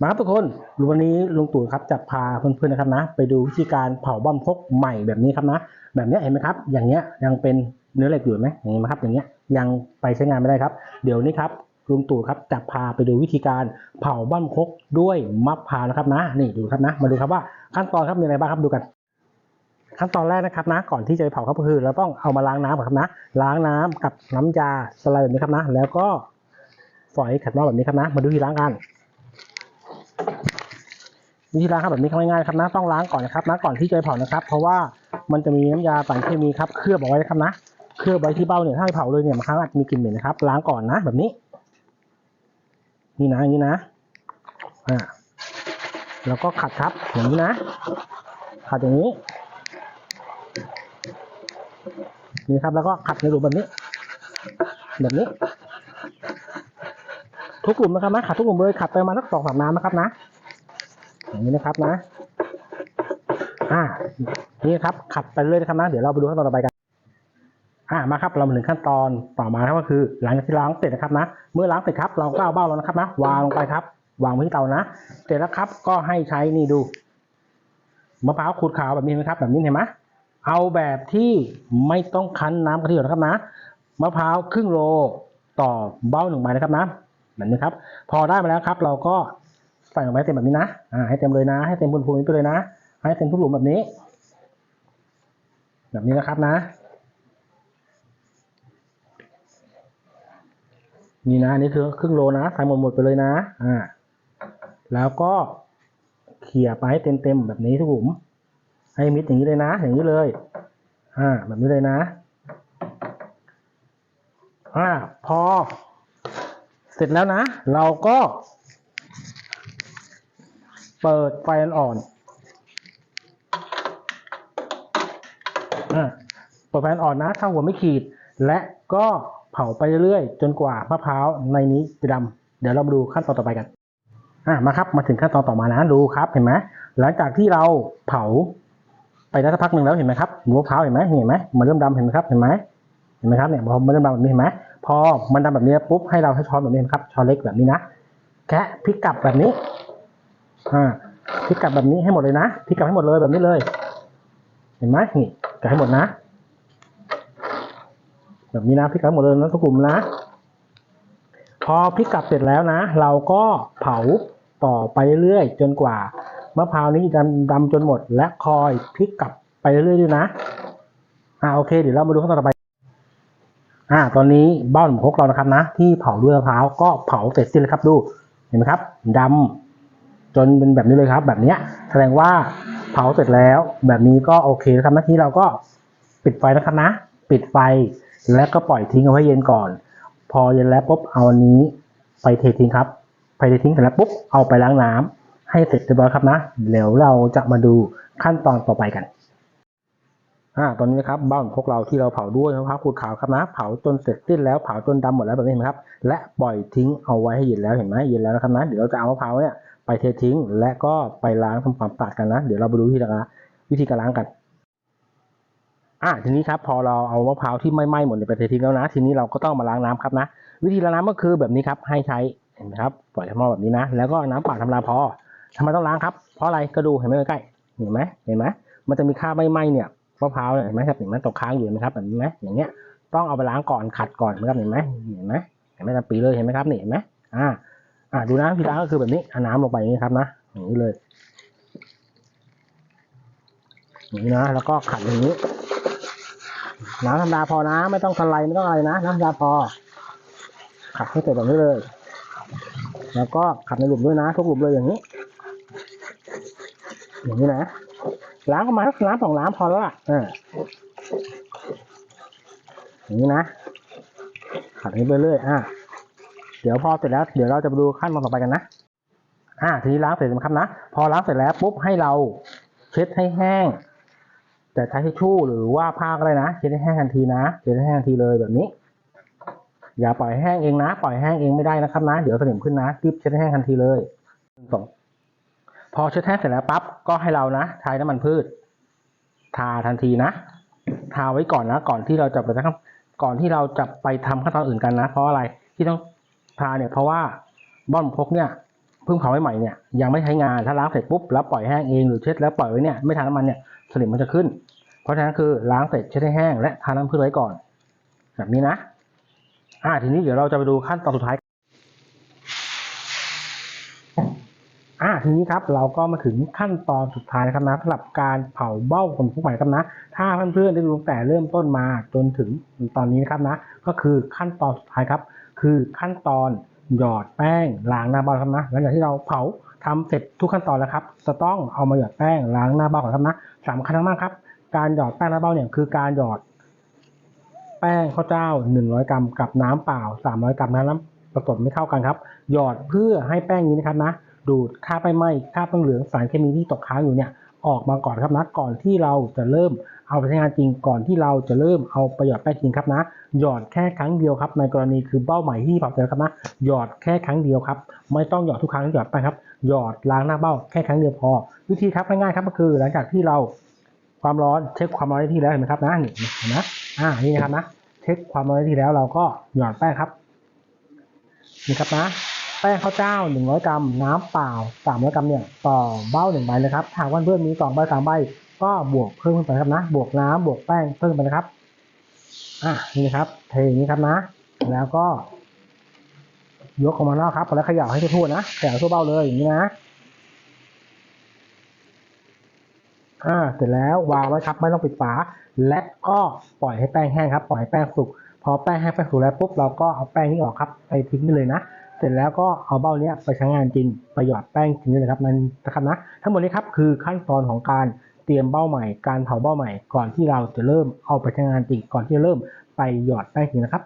มาครับทุกคนวันนี้ลุงตู่ครับจะพาเพื่อนๆนะครับนะ ไปดูวิธีการเผาบ้อมพกใหม่แบบนี้ครับนะ แบบนี้เห็นไหมครับ อย่างเงี้ยยังเป็นเนื้อเหล็กอยู่ไหมอย่างเงี้ยไหมครับ อย่างเงี้ยยังไปใช้งานไม่ได้ครับ เดี๋ยวนี้ครับลุงตู่ครับจะพาไปดูวิธีการเผาบ้อมพกด้วยมะพร้าวนะครับนะ นี่ดูครับนะ มาดูครับว่าขั้นตอนครับมีอะไรบ้างครับดูกัน ขั้นตอนแรกนะครับนะ ก่อนที่จะเผาครับก็คือ เราต้องเอามาล้างน้ำครับนะ ล้างน้ำกับน้ำยาสไลด์แบบนี้ครับนะ แล้วก็ฝอยขัดหม้อแบบนี้ครับนะ มาดูที่ล้างกัน วิธีล้างครับแบบนี้ง่ายๆครับนะต้องล้างก่อนนะครับนะก่อนที่จะเผานะครับ เพราะว่ามันจะมีน้ำยาสารเคมีครับเคลือบเอาไว้นะครับนะเคลือบไว้ที่เบ้าเนี่ยถ้าไปเผาเลยเนี่ยบางครั้งอาจจะมีกลิ่นเหม็นนะครับ ล้างก่อนนะ แบบนี้ นี่นะอย่างนี้นะอ่าแล้วก็ขัดครับอย่างนี้นะ ขัดอย่างนี้นี่ครับแล้วก็ขัดในหลุมแบบนี้ แบบนี้ ทุกกลุ่มนะครับนะขัดทุกกลุ่มเลยขัดไปมาสักสองสามน้ำนะครับนะอย่างนี้นะครับนะ อ่า นี่ครับ ขัดไปเรื่อยนะครับนะ เดี๋ยวเราไปดูขั้นตอนต่อไปกัน อ่า มาครับ เรามาถึงขั้นตอนต่อมาครับก็คือ หลังจากที่ล้างเสร็จนะครับนะ เมื่อล้างเสร็จครับ เราก็เอาเบ้าเรานะครับนะ วางลงไปครับ วางไว้ที่เตานะ เสร็จแล้วครับ ก็ให้ใช้นี่ดู มะพร้าวขูดขาวแบบนี้เห็นไหมครับ แบบนี้เห็นไหมเอาแบบที่ไม่ต้องคั้นน้ำกะทิหรอกนะครับนะ มะพร้าวครึ่งโลต่อเบ้าหนึ่งใบนะครับนะ แบบนี้ครับ พอได้มาแล้วครับ เราก็ใส่ลงไปให้เต็มแบบนี้นะอ่าให้เต็มเลยนะ ให้เต็มบนพูนนี้ไปเลยนะ ให้เต็มทุกหลุมแบบนี้ แบบนี้นะครับนะนี่นะนนี่คือครึ่งโลนะใส่หมดหมดไปเลยนะ อ่า แล้วก็เขี่ยไปให้เต็มๆแบบนี้ทุกหลุม ให้มิดอย่างนี้เลยนะ อย่างนี้เลย อ่า แบบนี้เลยนะ อ่า พอ เสร็จแล้วนะ เราก็ เปิดไฟอ่อนๆอ่าเปิดไฟอ่อนนะ ถ้าหัวไม่ขีด และก็เผาไปเรื่อยๆ จนกว่ามะพร้าวในนี้จะดำเดี๋ยวเรามาดูขั้นตอนต่อไปกันอ่ามาครับ มาถึงขั้นตอนต่อมานะดูครับเห็นไหมหลังจากที่เราเผาไปได้สักพักหนึ่งแล้วเห็นไหมครับหัวมะพร้าวเห็นไหมเห็นไหมมันเริ่มดำเห็นไหมครับเห็นไหมเห็นไหมครับเนี่ยพอมันเริ่มดำแบบนี้เห็นไหม พอมันดำแบบนี้ปุ๊บให้เราใช้ช้อนแบบนี้นครับช้อนเล็กแบบนี้นะแคะพลิกกลับแบบนี้อ่าพลิกกลับแบบนี้ให้หมดเลยนะพลิกกลับให้หมดเลยแบบนี้เลย เห็นไหมนี่กลับให้หมดนะ แบบนี้นะพลิกกลับหมดเลยนะทุกกลุ่มนะพอพลิกกลับเสร็จแล้วนะ เราก็เผาต่อไปเรื่อยๆจนกว่ามะพร้าวนี้ดำดำจนหมด และคอยพลิกกลับไปเรื่อยๆด้วยนะอ่าโอเค เดี๋ยวเรามาดูขั้นตอนต่อไป อ่าตอนนี้เบ้าหนุ่มพกเรานะครับนะ ที่เผาด้วยมะพร้าวก็เผาเสร็จสิ้นแล้วครับดูเห็นไหมครับดำจนเป็นแบบนี้เลยครับ แบบเนี้ยแสดงว่าเผาเสร็จแล้ว แบบนี้ก็โอเคแล้วครับหน้าที่เราก็ปิดไฟนะครับนะ ปิดไฟแล้วก็ปล่อยทิ้งเอาไว้เย็นก่อน พอเย็นแล้วปุ๊บเอาอันนี้ไปเททิ้งครับไปเททิ้งเสร็จแล้วปุ๊บเอาไปล้างน้ำให้เสร็จเรียบร้อยครับนะเดี๋ยวเราจะมาดูขั้นตอนต่อไปกัน อ่าตอนนี้นะครับบ้านพวกเราที่เราเผาด้วยมะพร้าวขูดขาวครับนะเผาจนเสร็จสิ้นแล้วเผาจนดำหมดแล้วแบบนี้เห็นไหมครับ และปล่อยทิ้งเอาไว้ให้เย็นแล้วเห็นไหมเย็นแล้วนะครับนะเดี๋ยวเราจะเอามะพร้าวเนี่ยไปเททิ้ง และก็ไปล้างทำความสะอาดกันนะ เดี๋ยวเราไปดูวิธีการวิธีการล้างกันอ่าทีนี้ครับพอเราเอามะพร้าวที่ไม่ไหม้หมดไปเททิ้งแล้วนะ ทีนี้เราก็ต้องมาล้างน้ำครับนะ วิธีล้างน้ำก็คือแบบนี้ครับให้ใช้เห็นไหมครับปล่อยทำมาแบบนี้นะ แล้วก็น้ำเปล่าธรรมดาพอทำไมต้องล้างครับเพราะอะไรก็ดูเห็นไหมใกล้เห็นไหมเห็นไหมมันจะมีคราไม่ไหม้เนี่ย มะพร้าวเนี่ยเห็นไหมครับเห็นไหมตกค้างอยู่นไหมครับแบบนี้ไหมอย่างเงี้ยต้องเอาไปล้างก่อนขัดก่อนนไหมครับเห็นไหมเห็นไหมเห็นไหมปีเลยเห็นไหมครับนี่เห็นไหมอ่าอ่าดูนะวิธีล้างก็คือแบบนี้เอาน้ำลงไปอย่างนี้ครับนะอย่างนี้เลยอย่างนี้นะแล้วก็ขัดอย่างนี้น้ำธรรมดาพอนะไม่ต้องสไลด์ไม่ต้องอะไรนะน้ำธรรมดาพอขัดให้เสร็จแบบนี้เลย แล้วก็ขัดในหลุมด้วยนะ ทุกหลุมเลยอย่างนี้ อย่างนี้นะ ล้างประมาณสักน้ำสองน้ำพอแล้วล่ะอ่าอย่างนี้นะขัดให้ไปเรื่อยอ่าเดี๋ยวพอเสร็จแล้ว เดี๋ยวเราจะไปดูขั้นตอนต่อไปกันนะอ่าทีนี้ล้างเสร็จแล้วครับนะพอล้างเสร็จแล้วปุ๊บให้เราเช็ดให้แห้งแต่ใช้ทิชชู่หรือว่าผ้าก็ได้นะเช็ดให้แห้งทันทีนะเช็ดให้แห้งทันทีเลยแบบนี้ อย่าปล่อยแห้งเองนะ ปล่อยแห้งเองไม่ได้นะครับนะ เดี๋ยวสนิมขึ้นนะรีบเช็ดให้แห้งทันทีเลยสอง พอเช็ดแห้งเสร็จแล้วปั๊บก็ให้เรานะใช้น้ำมันพืช ทาทันทีนะ ทาไว้ก่อนนะ ก่อนที่เราจะไปทำก่อนที่เราจะไปทำขั้นตอนอื่นกันนะ เพราะอะไรที่ต้องทาเนี่ยเพราะว่าบ้อนพกเนี่ยเพิ่งเผาใหม่ๆเนี่ยยังไม่ใช้งานถ้าล้างเสร็จปุ๊บแล้วปล่อยแห้งเองหรือเช็ดแล้วปล่อยไว้เนี่ยไม่ทาน้ำมันเนี่ยสนิมมันจะขึ้น เพราะฉะนั้นคือล้างเสร็จเช็ดให้แห้งและทาน้ำพึ่งไว้ก่อน แบบนี้นะอ่าทีนี้เดี๋ยวเราจะไปดูขั้นตอนสุดท้าย อ่าทีนี้ครับเราก็มาถึงขั้นตอนสุดท้ายนะครับนะสำหรับการเผาเบ้าคนผู้ใหม่ครับนะ ถ้าเพื่อนๆได้ดูแต่เริ่มต้นมาจนถึงตอนนี้นะครับนะ ก็คือขั้นตอนสุดท้ายครับ คือขั้นตอนหยอดแป้งล้างหน้าเบ้าครับนะหลังจากที่เราเผาทำเสร็จทุกขั้นตอนแล้วครับจะต้องเอามาหยอดแป้งล้างหน้าเบ้าก่อนครับนะสำคัญมากครับ การหยอดแป้งหน้าเบ้าเนี่ยคือการหยอดแป้งข้าวเจ้า 100 กรัมกับน้ำเปล่า 300 กรัมนะน้ำผสมไม่เข้ากันครับ หยอดเพื่อให้แป้งนี้นะครับนะ ดูดคราบไม่ไหม้คราบเหลืองสารเคมีที่ตกค้างอยู่เนี่ยออกมาก่อนครับนะก่อนที่เราจะเริ่มเอาไปใช้งานจริงก่อนที่เราจะเริ่มเอาไปหยอดแป้งจริงครับนะ หยอดแค่ครั้งเดียวครับ ในกรณีคือเบ้าใหม่ที่ปรับเสร็จครับนะ หยอดแค่ครั้งเดียวครับ ไม่ต้องหยอดทุกครั้งที่หยอดไปครับ หยอดล้างหน้าเบ้าแค่ครั้งเดียวพอ วิธีครับง่ายๆครับก็คือ หลังจากที่เราความร้อนเช็คความร้อนได้ที่แล้วเห็นไหมครับนะนี่เห็นไหมอ่านี่นะครับนะ เช็คความร้อนได้ที่แล้วเราก็หยอดแป้งครับนี่ครับนะ แป้งข้าวเจ้า 100 กรัม น้ำเปล่า 300 กรัมเนี่ยต่อเบ้าหนึ่งใบนะครับหากว่าเพื่อนมีสองใบสามใบก็บวกเพิ่มขึ้นไปครับนะ บวกน้ำบวกแป้งเพิ่มไปนะครับอะนี่นะครับเทอย่างนี้ครับนะ แล้วก็ ยกออกมานอกครับแล้วเขย่าให้ทั่วๆนะเขย่าทั่วเบ้าเลยอย่างนี้นะอ่าเสร็จแล้ววางไว้ครับไม่ต้องปิดฝา และก็ปล่อยให้แป้งแห้งครับ ปล่อยให้แป้งสุกพอแป้งแห้งแป้งสุกแล้วปุ๊บเราก็เอาแป้งนี้ออกครับไปทิ้งได้เลยนะ ร็จแล้วก็เอาเบ้าเนี้ยไปใช้งานจริงไปหยอดแป้งจริงเลยครับนั่นนะครับนะทั้งหมดนี้ครับคือขั้นตอนของการเตรียมเบ้าใหม่ การเผาเบ้าใหม่ ก่อนที่เราจะเริ่มเอาไปใช้งานจริงก่อนที่จะเริ่มไปหยอดแป้งจริงนะครับ